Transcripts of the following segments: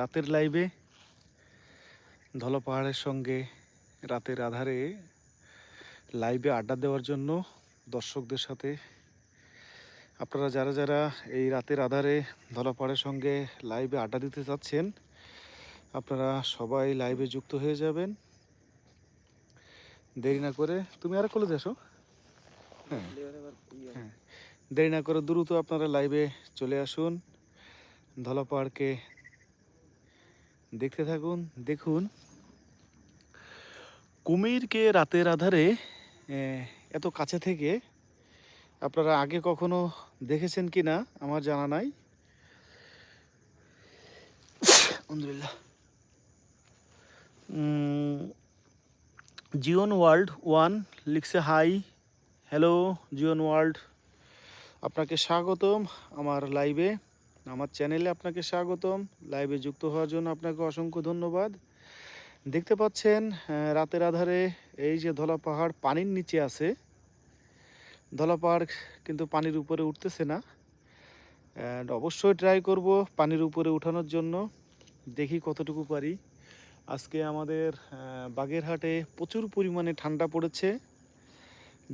রাতের লাইভে ধলা পাহাড়ের সঙ্গে রাতের আধারে লাইভে আড্ডা দেওয়ার জন্য দর্শকদের সাথে। আপনারা যারা যারা এই রাতের আধারে ধলা পাহাড়ের সঙ্গে লাইভে আড্ডা দিতে চাচ্ছেন, আপনারা সবাই লাইভে যুক্ত হয়ে যাবেন। দেরি না করে তুমি আর কলে আসো। হ্যাঁ। হ্যাঁ। দেরি না করে দ্রুত আপনারা লাইভে চলে আসুন। ধলা পাহাড়কে দেখতে থাকুন, দেখুন। কুমিরকে রাতের আধারে এত কাছে থেকে আপনারা আগে কখনো দেখেছেন কি না আমার জানা নাই। আলহামদুলিল্লাহ। জিওন ওয়ার্ল্ড ওয়ান লিখছে, হাই, হ্যালো, জিওন ওয়ার্ল্ড। আপনাকে স্বাগতম আমার লাইভে। আমার চ্যানেলে আপনাকে স্বাগতম। লাইভে যুক্ত হওয়ার জন্য আপনাকে অসংখ্য ধন্যবাদ। দেখতে পাচ্ছেন রাতের আধারে এই যে ধলা পাহাড় পানির নিচে আছে। ধলা পাহাড় কিন্তু পানির উপরে উঠতেছে না। অবশ্যই ট্রাই করব পানির উপরে উঠানোর জন্য। দেখি কতটুকু পারি। আজকে আমাদের বাগেরহাটে প্রচুর পরিমাণে ঠান্ডা পড়েছে।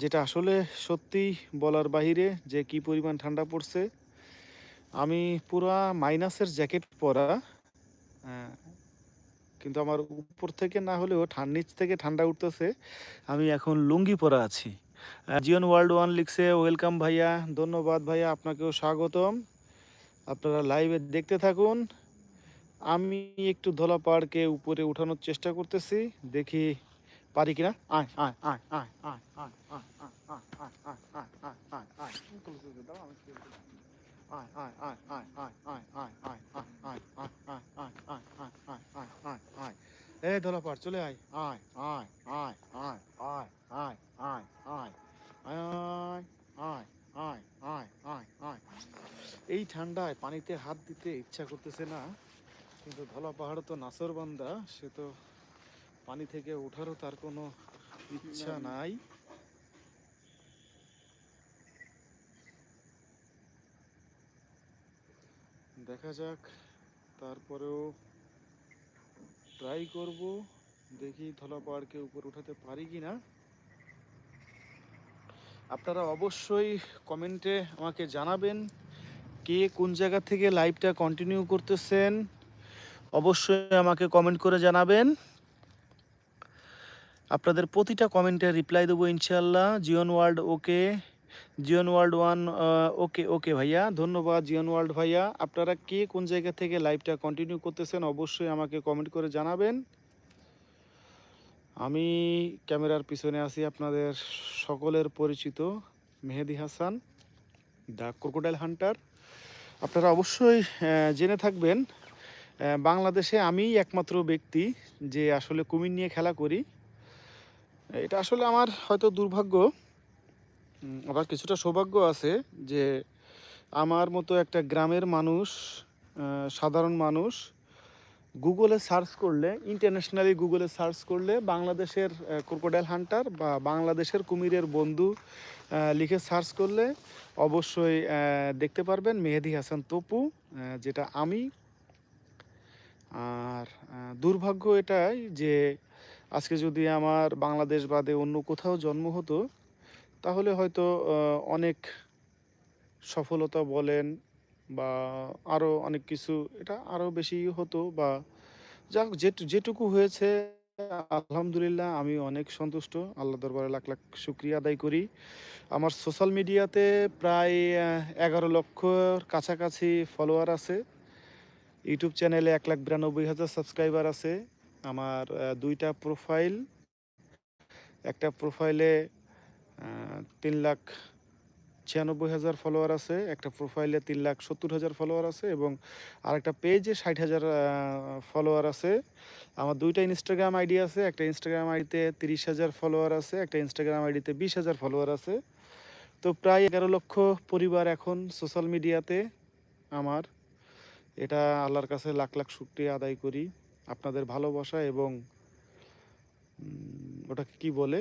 যেটা আসলে সত্যি বলার বাহিরে যে কি পরিমাণ ঠান্ডা পড়ছে। আমি পুরা মাইনাসের জ্যাকেট পরা হ্যাঁ, কিন্তু আমার উপর থেকে না হলেও ঠান্ডা নিচ থেকে ঠান্ডা উঠতেছে, আমি এখন লুঙ্গি পরা আছি। জিওন ওয়ার্ল্ড ওয়ান লিখছে ওয়েলকাম ভাইয়া, ধন্যবাদ ভাইয়া, আপনাকেও স্বাগতম। আপনারা লাইভে দেখতে থাকুন। আমি একটু ধলা পাহাড়কে উপরে উঠানোর চেষ্টা করতেছি, দেখি পারি কিনা? আয় আয় আয় আয় আয় আয়। এ পাহাড় চলে আয় আয় আয় আয় আয় আয় আয় আয় আয় আয় আয় আয় আয় আয় আয় এই ঠান্ডায় পানিতে হাত দিতে ইচ্ছা করতেছে না কিন্তু ধলা পাহাড় তো নাসরবান্দা সে তো পানি থেকে ওঠারও তার কোনো ইচ্ছা নাই দেখা যাক। তারপরেও ট্রাই করব। দেখি ধলা পাহাড়কে উপর উঠাতে পারি কি না আপনারা অবশ্যই কমেন্টে আমাকে জানাবেন কে কোন জায়গা থেকে লাইভটা কন্টিনিউ করতেছেন। অবশ্যই আমাকে কমেন্ট করে জানাবেন। আপনাদের প্রতিটা কমেন্টে রিপ্লাই দেবো ইনশাল্লাহ Jion world okay Jion world one okay okay ভাইয়া। ধন্যবাদ জিওন ওয়ার্ল্ড ভাইয়া। আপনারা কে কোন জায়গা থেকে লাইভটা কন্টিনিউ করতেছেন অবশ্যই আমাকে কমেন্ট করে জানাবেন। আমি ক্যামেরার পিছনে আছি আপনাদের সকলের পরিচিত, Mehedi Hasan, the crocodile hunter আপনারা অবশ্যই জেনে থাকবেন বাংলাদেশে আমিই একমাত্র ব্যক্তি যে আসলে কুমির নিয়ে খেলা করি। এটা আসলে আমার হয়তো দুর্ভাগ্য। আবার কিছুটা সৌভাগ্য আছে যে আমার মতো একটা গ্রামের মানুষ সাধারণ মানুষ গুগলে সার্চ করলে, ইন্টারন্যাশনালি গুগলে সার্চ করলে বাংলাদেশের ক্রোকোডাইল হান্টার বা বাংলাদেশের কুমিরের বন্ধু লিখে সার্চ করলে অবশ্যই দেখতে পারবেন মেহেদি হাসান তপু যেটা আমি। আর দুর্ভাগ্য এটাই যে আজকে যদি আমার বাংলাদেশ বাদে অন্য কোথাও জন্ম হতো তাহলে হয়তো অনেক সফলতা বলেন বা আরও অনেক কিছু, এটা আরও বেশি হতো বা যাক, যেটু- যেটুকু হয়েছে, আলহামদুলিল্লাহ আমি অনেক সন্তুষ্ট। আল্লাহ দরবারে লাখ লাখ শুক্রিয়া আদায় করি। আমার সোশ্যাল মিডিয়াতে প্রায় এগারো লক্ষর কাছাকাছি ফলোয়ার আছে। ইউটিউব চ্যানেলে এক লাখ বিরানব্বই হাজার সাবস্ক্রাইবার আছে। আমার দুইটা প্রোফাইল একটা প্রোফাইলে তিন লাখ ছিয়ানব্বই হাজার ফলোয়ার আছে, একটা প্রোফাইলে তিন লাখ সত্তর হাজার ফলোয়ার আছে এবং আরেকটা পেজে ষাট হাজার ফলোয়ার আছে। আমার দুইটা ইনস্টাগ্রাম আইডি আছে, একটা ইনস্টাগ্রাম আইডিতে তিরিশ হাজার ফলোয়ার আছে, একটা ইনস্টাগ্রাম আইডিতে বিশ হাজার ফলোয়ার আছে। তো প্রায় এগারো লক্ষ পরিবার এখন সোশ্যাল মিডিয়াতে আমার। এটা আল্লাহর কাছে লাখ লাখ শুক্রিয়া আদায় করি। আপনাদের ভালোবাসা এবং ওটাকে কি বলে?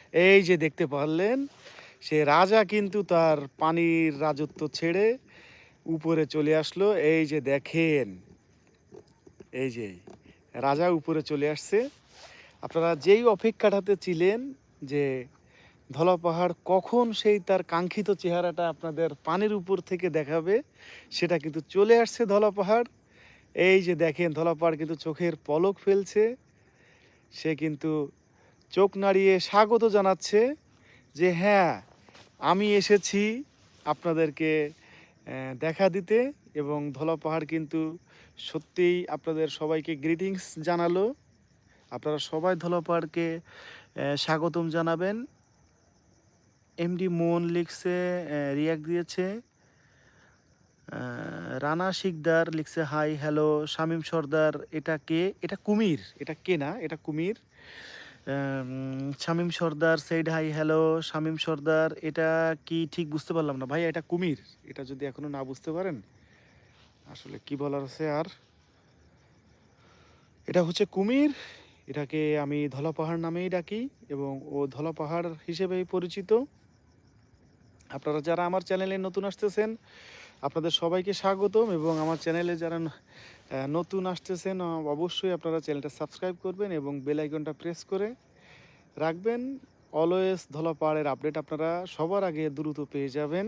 এই যে দেখতে পারলেন, সে রাজা কিন্তু তার পানির রাজত্ব ছেড়ে উপরে চলে আসলো। এই যে দেখেন, এই যে রাজা উপরে চলে আসছে। আপনারা যেই অপেক্ষাটাতে ছিলেন যে ধলা পাহাড় কখন সেই তার কাঙ্ক্ষিত চেহারাটা আপনাদের পানির উপর থেকে দেখাবে, সেটা কিন্তু চলে আসছে ধলা পাহাড়। এই যে দেখেন, ধলা পাহাড় কিন্তু চোখের পলক ফেলছে। সে কিন্তু চোখ নাড়িয়ে স্বাগত জানাচ্ছে যে হ্যাঁ আমি এসেছি আপনাদেরকে দেখা দিতে এবং ধলা পাহাড় কিন্তু সত্যিই আপনাদের সবাইকে গ্রিটিংস জানালো। আপনারা সবাই ধলাপাড়কে স্বাগতম জানাবেন। এমডি মোহন লিখছে রিয়াক্ট দিয়েছে। রানা শিকদার লিখছে হাই হ্যালো শামীম সর্দার, এটা কে? এটা কুমির, এটা কে না? এটা কুমির। Shamim Sardar said hi hello Shamim Sardar, এটা কি ঠিক বুঝতে পারলাম না? ভাই এটা কুমির। এটা যদি এখনও না বুঝতে পারেন, আসলে কি বলার আছে আর? এটা হচ্ছে কুমির। এটাকে আমি ধলা পাহাড় নামেই ডাকি এবং ও ধলা পাহাড় হিসেবেই পরিচিত। আপনারা যারা আমার চ্যানেলে নতুন আসতেছেন, আপনাদের সবাইকে স্বাগতম এবং আমার চ্যানেলে যারা নতুন আসতেছেন অবশ্যই আপনারা চ্যানেলটা সাবস্ক্রাইব করবেন এবং বেল আইকনটা প্রেস করে রাখবেন। অলওয়েজ ধলা পাহাড়ের আপডেট আপনারা সবার আগে দ্রুত পেয়ে যাবেন।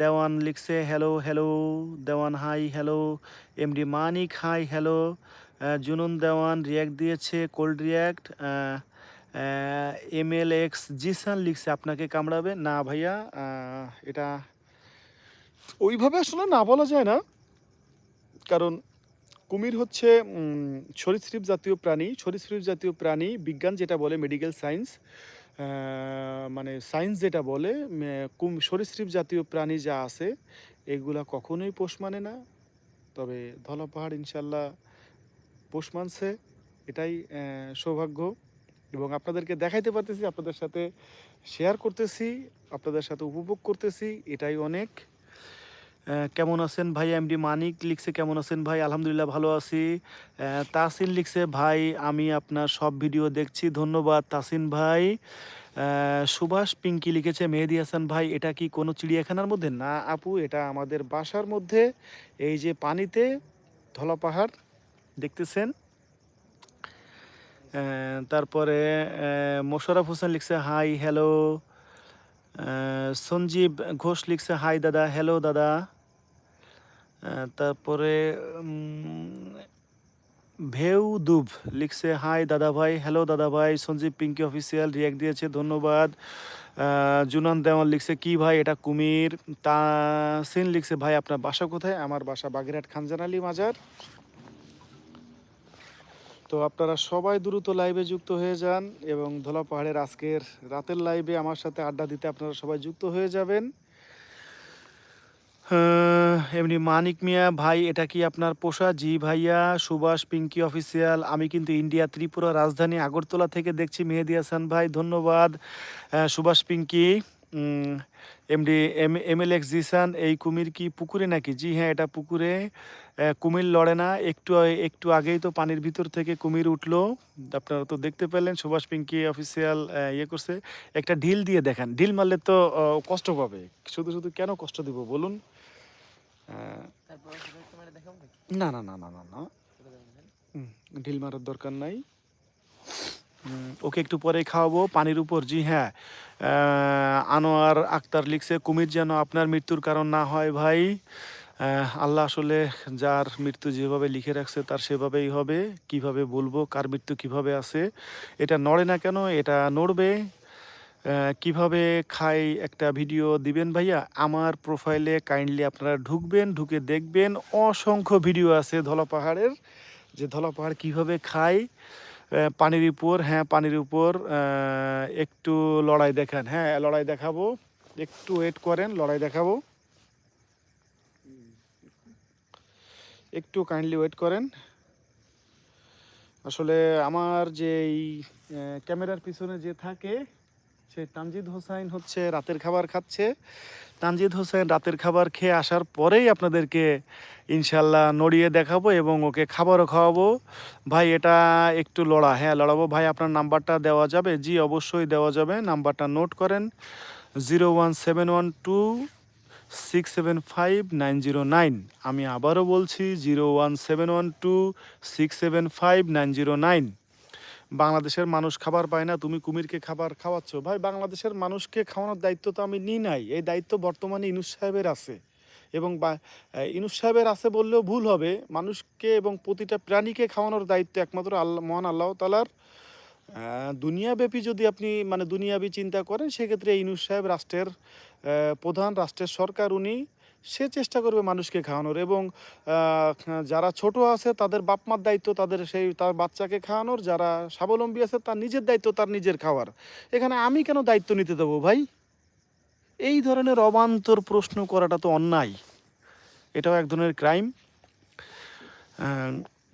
দেওয়ান লিখছে hello hello Dewan hi hello MD Manik hi hello Junun Dewan react দিয়েছে cold react M L X Zisan লিখছে, আপনাকে কামড়াবে? না ভাইয়া এটা ওইভাবে আসলে না বলা যায় না। কারণ কুমির হচ্ছে সরীসৃপ জাতীয় প্রাণী। সরীসৃপ জাতীয় প্রাণী, বিজ্ঞান যেটা বলে মেডিকেল সায়েন্স মানে সায়েন্স যেটা বলে কুম, সরীসৃপ জাতীয় প্রাণী যা আছে, এগুলা কখনোই পোষ মানে না। তবে ধলা পাহাড় ইনশাল্লাহ পোষ মানছে, এটাই সৌভাগ্য। এবং আপনাদেরকে দেখাইতে পারতেছি, আপনাদের সাথে শেয়ার করতেছি, আপনাদের সাথে উপভোগ করতেছি, এটাই অনেক। কেমন আছেন ভাই? এমডি মানিক লিখছে, কেমন আছেন ভাই? আলহামদুলিল্লাহ ভালো আছি। তাসিন লিখছে, ভাই, আমি আপনার সব ভিডিও দেখছি, ধন্যবাদ তাসিন ভাই। সুভাষ পিঙ্কি লিখেছে, মেহেদি হাসান ভাই, এটা কি কোনো চিড়িয়াখানার মধ্যে? না আপু, এটা আমাদের বাসার মধ্যে, এই যে পানিতে ধলা পাহাড় দেখতেছেন। তারপরে মোশারফ হোসেন লিখছে, হাই, হ্যালো। সঞ্জীব ঘোষ লিখছে, হাই, দাদা, হ্যালো, দাদা। তারপরে ভেউ দুব লিখছে, হাই দাদা ভাই হ্যালো দাদা ভাই সঞ্জীব পিঙ্কি অফিসিয়াল রিয়াক্ট দিয়েছে, ধন্যবাদ। জুনান দেওয়ান লিখছে, কি ভাই, এটা কুমির? তাসিন লিখছে, ভাই, আপনার বাসা কোথায়? আমার বাসা বাগেরহাট খানজান আলী মাজার। তো আপনারা সবাই দ্রুত লাইভে যুক্ত হয়ে যান এবং ধোলা পাহাড়ের আজকের রাতের লাইভে আমার সাথে আড্ডা দিতে আপনারা সবাই যুক্ত হয়ে যাবেন। এমনি মানিক মিয়া, ভাই, এটা কি আপনার পোষা? জি ভাইয়া, সুভাষ, পিঙ্কি অফিসিয়াল। আমি কিন্তু ইন্ডিয়া, ত্রিপুরা রাজধানী আগরতলা থেকে দেখছি মেহেদি হাসান ভাই, ধন্যবাদ। Subhash, Pinky MD, M M L X, Zisan, এই কুমির কি পুকুরে নাকি? জি হ্যাঁ এটা পুকুরে। কুমির লড়ে না। একটু একটু আগেই তো পানির ভিতর থেকে কুমির উঠল। আপনারা তো দেখতে পেলেন, সুভাষ, পিঙ্কি অফিসিয়াল ইয়ে করছে। একটা ঢিল দিয়ে দেখান। ঢিল মারলে তো কষ্ট পাবে। শুধু শুধু কেন কষ্ট দিব? বলুন। না না না না না না। ঢিল মারার দরকার নাই। ওকে একটু পরে খাওয়াবো, পানির উপর। জি হ্যাঁ। আনোয়ার আক্তার লিখছে, কুমির যেন আপনার মৃত্যুর কারণ না হয় ভাই। আল্লাহ আসলে যার মৃত্যু যেভাবে লিখে রাখছে, তার সেভাবেই হবে। কীভাবে বলব, কার মৃত্যু কীভাবে আছে, এটা নড়ে না কেন, এটা নড়বে। কীভাবে খাই একটা ভিডিও দিবেন ভাইয়া? আমার প্রোফাইলে কাইন্ডলি আপনারা ঢুকবেন, ঢুকে দেখবেন। অসংখ্য ভিডিও আছে ধলা পাহাড়ের, যে ধলা পাহাড় কীভাবে খায় পানির উপর হ্যাঁ পানির উপর একটু লড়াই দেখান। হ্যাঁ লড়াই দেখাবো। একটু ওয়েট করেন, লড়াই দেখাবো। একটু কাইন্ডলি ওয়েট করেন। আসলে আমার যে এই ক্যামেরার পিছনে যে থাকে সে তানজিদ হোসাইন হচ্ছে রাতের খাবার খাচ্ছে। তানজিদ হোসেন রাতের খাবার খেয়ে আসার পরেই আপনাদেরকে ইনশাল্লাহ নড়িয়ে দেখাবো এবং ওকে খাবারও খাওয়াবো। ভাই, এটা একটু লড়া। হ্যাঁ লড়াবো। ভাই, আপনার নাম্বারটা দেওয়া যাবে? জি, অবশ্যই দেওয়া যাবে। নাম্বারটা নোট করেন। Zero one seven one two six seven five nine zero nine. আমি আবারও বলছি, zero one seven one two six seven five nine zero nine. বাংলাদেশের মানুষ খাবার পায় না, তুমি কুমিরকে খাবার খাওয়াচ্ছ। ভাই, বাংলাদেশের মানুষকে খাওয়ানোর দায়িত্ব তো আমি নিই নাই। এই দায়িত্ব বর্তমানে ইনুস সাহেবের আছে। এবং ইনুস সাহেবের আছে বললেও ভুল হবে। মানুষকে এবং প্রতিটা প্রাণীকে খাওয়ানোর দায়িত্ব একমাত্র আল্লাহ মহান আল্লাহ তালার দুনিয়াব্যাপী যদি আপনি মানে দুনিয়াবি চিন্তা করেন, সেক্ষেত্রে ইনুস সাহেব রাষ্ট্রের প্রধান রাষ্ট্রের সরকার উনি। সে চেষ্টা করবে মানুষকে খাওয়ানোর এবং যারা ছোট আছে তাদের বাপ মার দায়িত্ব তাদের সেই, তার বাচ্চাকে খাওয়ানোর, যারা স্বাবলম্বী আছে তার নিজের দায়িত্ব তার নিজের খাওয়ার। এখানে আমি কেন দায়িত্ব নিতে দেবো ভাই? এই ধরনের অবান্তর প্রশ্ন করাটা তো অন্যায়। এটাও এক ধরনের ক্রাইম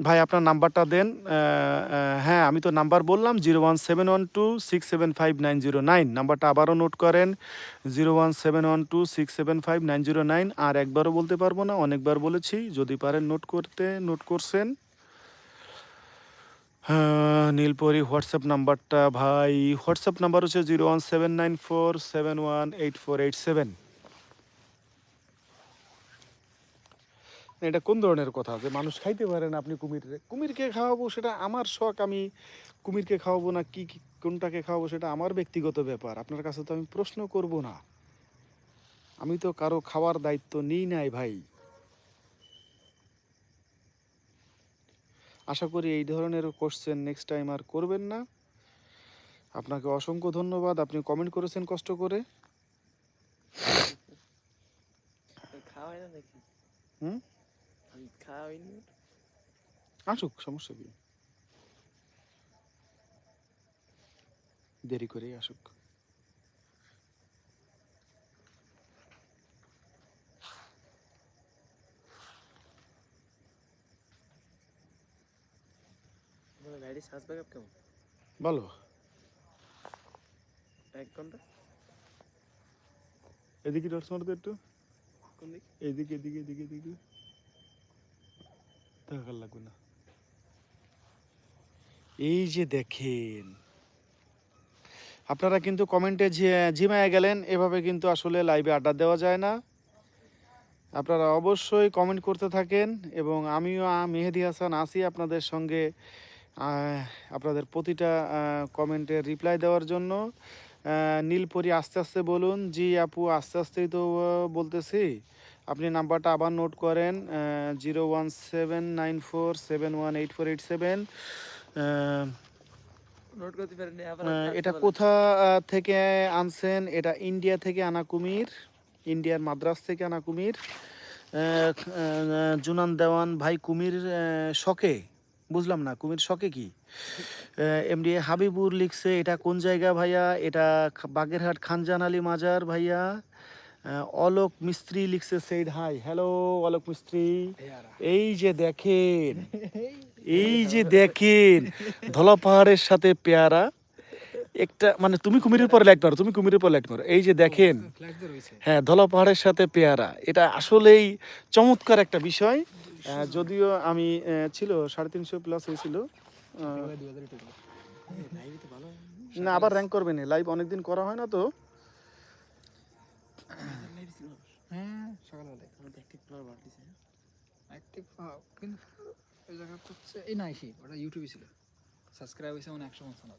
ভাই, আপনার নাম্বারটা দেন। হ্যাঁ আমি তো নাম্বার বললাম, zero one seven one two six seven five nine zero nine. নাম্বারটা আবারও নোট করেন, zero one seven one two six seven five nine zero nine. আর একবারও বলতে পারব না, অনেকবার বলেছি, যদি পারেন নোট করতে, নোট করছেন। নীলপরি, হোয়াটসঅ্যাপ নাম্বারটা ভাই, হোয়াটসঅ্যাপ নাম্বার হচ্ছে zero one seven nine four seven one eight four eight seven. এটা কোন ধরনের কথা? যে মানুষ খাইতে পারেন আপনি কুমির কুমিরকে খাওয়াবো সেটা আমার শখ আমি কুমিরকে খাওয়াবো না কি কি- কোনটাকে খাওয়াবো সেটা আমার ব্যক্তিগত ব্যাপার। আপনার কাছে তো আমি প্রশ্ন করব না। আমি তো কারও খাওয়ার দায়িত্ব নিই নাই ভাই। আশা করি এই ধরনের কোশ্চেন নেক্সট টাইম আর করবেন না। আপনাকে অসংখ্য ধন্যবাদ আপনি কমেন্ট করেছেন কষ্ট করে। হুম? আমি খাওয়া হয়নি আসুক সমস্যা কি? দেরি করেই আসুক। সাজ ব্যাকআপ কেমন? বলো এক ঘণ্টা? এদিকে মারতো একটু। কোন দিক? এইদিকে এদিকে এদিকে এদিকে। লাগবে না এই যে দেখেন, আপনারা কিন্তু কমেন্টে ঝিমায় গেলেন, এভাবে কিন্তু আসলে লাইভে আড্ডা দেওয়া যায় না। আপনারা অবশ্যই কমেন্ট করতে থাকেন এবং আমিও মেহেদি হাসান আসি আপনাদের সঙ্গে আপনাদের প্রতিটা কমেন্টের রিপ্লাই দেওয়ার জন্য। নীলপরি আস্তে আস্তে বলুন, জি আপু আস্তে আস্তেই তো বলতেছি। আপনি নাম্বারটা আবার নোট করেন zero one seven nine four seven one eight four eight seven এটা কোথা থেকে আনছেন? এটা ইন্ডিয়া থেকে আনা কুমির ইন্ডিয়ার মাদ্রাস থেকে আনা কুমির জুনান দেওয়ান ভাই কুমির শখে বুঝলাম না কুমির শখে কি? এমডি হাবিবুর লিখছে এটা কোন জায়গা ভাইয়া? এটা বাগেরহাট খানজান আলী মাজার ভাইয়া। অলোক মিস্ত্রি লিখছে সেইড হাই হ্যালো অলোক মিস্ত্রি। এই যে দেখেন এই যে দেখেন ধলা পাহাড়ের সাথে পেয়ারা। একটা মানে তুমি কুমিরের পরে লাইট মারো তুমি কুমিরের পরে লাইট মারো এই যে দেখেন হ্যাঁ ধলা পাহাড়ের সাথে পেয়ারা। এটা আসলেই চমৎকার একটা বিষয়। যদিও আমি ছিল সাড়ে তিনশো প্লাস হয়েছিল। না আবার র্যাঙ্ক করবে না। লাইভ অনেকদিন করা হয় না তো। হ্যাঁ সকালবেলায় আমার অ্যাক্টিভ ফ্লাওয়ার বাড়তেছে অ্যাক্টিভ কিন্তু ওই জায়গা হচ্ছে এই না এসি ওটা ইউটিউবে ছিল সাবস্ক্রাইব হয়েছে মানে একশো পঞ্চান্ন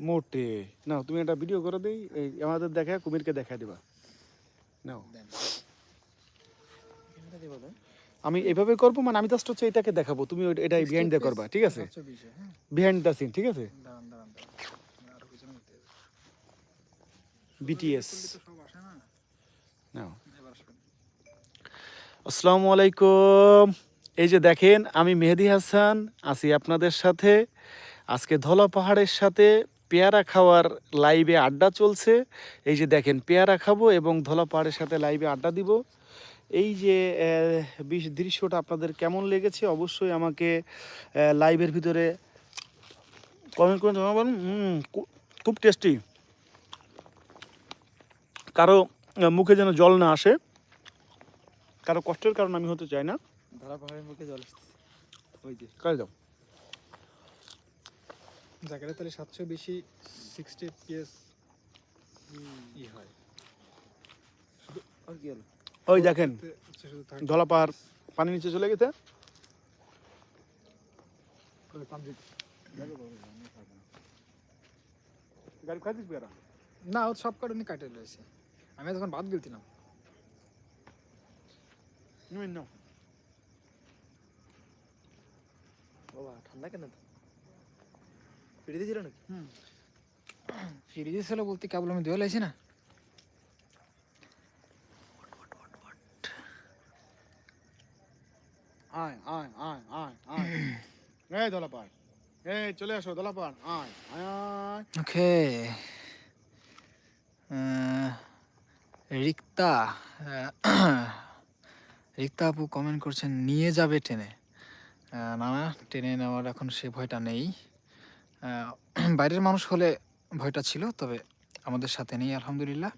মোটে। না তুমি একটা ভিডিও করে দিই এই আমাদের দেখা কুমিরকে দেখা দিবা। নাও। আমি এভাবে করব মানে আমি জাস্ট হচ্ছে এটাকে দেখাবো তুমি এটাই বিহাইন্ড দিয়ে করবা ঠিক আছে? বিহাইন্ড দ্য সিন ঠিক আছে? বিটিএস করলে তো সব আসে না নাও এবার আসবেন আসসালামু আলাইকুম। এই যে দেখেন, আমি মেহেদি হাসান, আছি আপনাদের সাথে। আজকে ধলা পাহাড়ের সাথে পেয়ারা খাওয়ার লাইভে আড্ডা চলছে। এই যে দেখেন, পেয়ারা খাব এবং ধলা পাহাড়ের সাথে লাইভে আড্ডা দিব। এই যে বিশ- দৃশ্যটা আপনাদের কেমন লেগেছে অবশ্যই আমাকে লাইভের ভিতরে কমেন্ট করে জানাবেন। খুব টেস্টি কারও মুখে যেন জল না আসে। কারও কষ্টের কারণ আমি হতে চাই না। ধরা পাহাড়ের মুখে জল আসতেছে। ওই যে। কাজ দাও। জায়গাটা তাহলে সাতশো বেশি সিক্সটি পিএস ই হয়। ওই দেখেন ধলা পাহাড় পানি নিচে চলে গেছে। গাড়ি না ও সব কারণে কাটে রয়েছে। আমি তখন বাদ গেলছিলাম। বাবা ঠান্ডা কেন তো ফিরে দিয়েছিল নাকি? হুম। ফিরিয়ে ছিল বলতে কেবল আমি না। আয় আয় আয় আয় আয়। এই এই চলে আসো আয় আয় আয়। ওকে। রিক্তা রিক্তা আপু কমেন্ট করছেন, নিয়ে যাবে টেনে না না টেনে নেওয়ার এখন সে ভয়টা নেই। বাইরের মানুষ হলে ভয়টা ছিল, তবে আমাদের সাথে নেই, আলহামদুলিল্লাহ।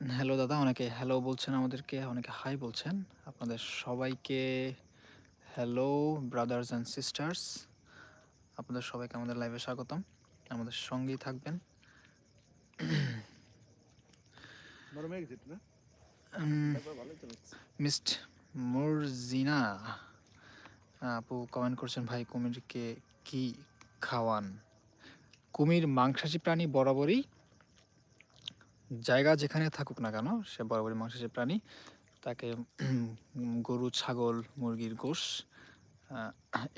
হ্যালো দাদা, অনেকে হ্যালো বলছেন আমাদেরকে, অনেকে হাই বলছেন। আপনাদের সবাইকে হ্যালো ব্রাদার্স অ্যান্ড সিস্টার্স আপনাদের সবাইকে আমাদের লাইভে স্বাগতম। আমাদের সঙ্গেই থাকবেন। মিস্ট মুরজিনা আপু কমেন্ট করছেন ভাই কুমিরকে কি খাওয়ান? কুমির মাংসাশী প্রাণী বরাবরই জায়গা যেখানে থাকুক না কেন সে বরাবরই মাংসাশী প্রাণী। তাকে গরু ছাগল মুরগির গোশ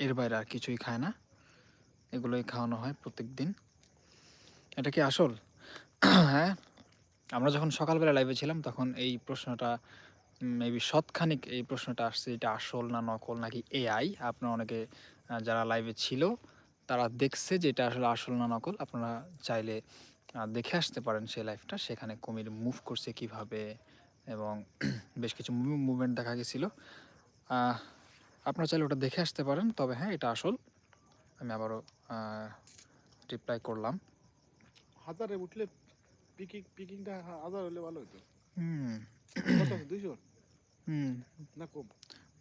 এর বাইরে আর কিছুই খায় না। এগুলোই খাওয়ানো হয় প্রত্যেক দিন এটা কি আসল? হ্যাঁ? আমরা যখন সকালবেলা লাইভে ছিলাম, তখন এই প্রশ্নটা মেবি শতখানিক এই প্রশ্নটা আসছে, এটা আসল না নকল, নাকি এআই আপনারা অনেকে যারা লাইভে ছিল, তারা দেখছে যে এটা আসলে আসল না নকল। আপনারা চাইলে দেখে আসতে পারেন সেই লাইভটা সেখানে কুমির মুভ করছে কীভাবে, এবং বেশ কিছু মুভমেন্ট দেখা গেছিল। আপনারা চাইলে ওটা দেখে আসতে পারেন। তবে হ্যাঁ এটা আসল। আমি আবারও রিপ্লাই করলাম। হাজারে উঠলে পিকিং পিকিংটা হাজার হলে ভালো হতো হুম। কত দুইশো? হুম। না কম?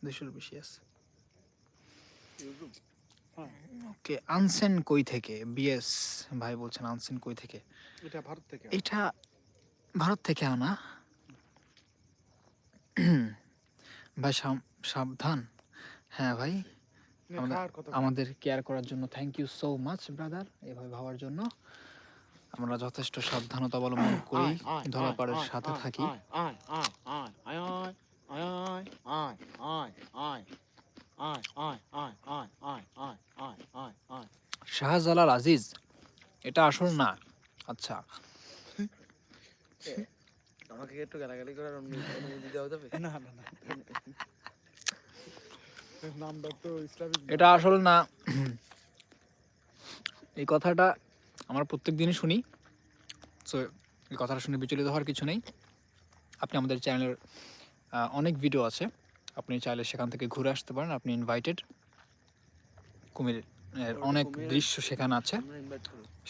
দুশোর বেশি আছে। হ্যাঁ। ওকে আনসেন কই থেকে? বিএস ভাই বলছেন আনসেন কই থেকে? এটা ভারত থেকে। এটা ভারত থেকে আনা। ভাই সাবধান। হ্যাঁ ভাই আমাদের- আমাদের কেয়ার করার জন্য thank you so much brother এভাবে ভাবার জন্য। আমরা যথেষ্ট সাবধানতা অবলম্বন করি ধরা ধরাপাড়ের সাথে থাকি শাহজালাল আজিজ এটা আসল না আচ্ছা আমাকে একটু গালাগালি করার অনুমতি দেওয়া যাবে না না না এটা আসল না এই কথাটা আমরা প্রত্যেক দিনই শুনি। সো এই কথাটা শুনে বিচলিত হওয়ার কিছু নেই। আপনি আমাদের চ্যানেলের অনেক ভিডিও আছে। আপনি চাইলে সেখান থেকে ঘুরে আসতে পারেন। আপনি ইনভাইটেড কুমিরের অনেক দৃশ্য সেখানে আছে।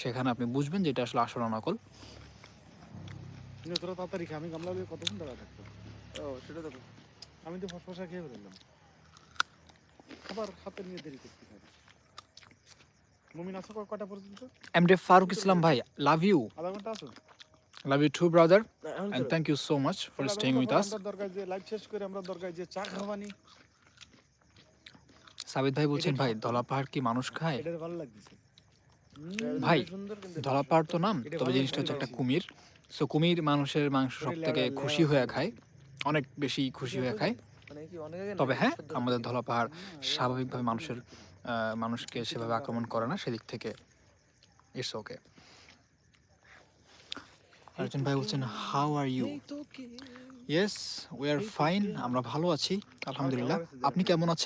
সেখানে আপনি বুঝবেন যে এটা আসলে আসল না নকল। নে, তোরা আমি গামলা দিয়ে কতক্ষণ থাকতো ও সেটা দেখো আমি তো ফসফসা খেয়ে ফেললাম আবার হাতে নিয়ে দেরি করতে হবে মুমিন আছো কটা পর্যন্ত? এম ফারুক ইসলাম ভাই লাভ ইউ আধা ঘণ্টা আছো? Love you too brother and thank you so much for staying with us আমরা দরকার যে লাইভ শেষ করে আমরা দরকার যে চা খাওয়ানি। সাবিত ভাই বলছেন ভাই ধলা পাহাড় কি মানুষ খায়? এটা ভালো লাগতেছে। ভাই, ধলা পাহাড় তো নাম তবে জিনিসটা হচ্ছে একটা কুমির। সো কুমির মানুষের মাংস সব থেকে খুশি হয়ে খায়। অনেক বেশি খুশি হয়ে খায়। মানে তবে হ্যাঁ আমাদের ধলা পাহাড় স্বাভাবিকভাবে মানুষের মানুষকে সেভাবে আক্রমণ করে না, সেদিক থেকে ইটস ওকে আরেকজন ভাই বলছেন how are you yes we are fine আমরা ভালো আছি, আলহামদুলিল্লাহ। আপনি কেমন আছেন?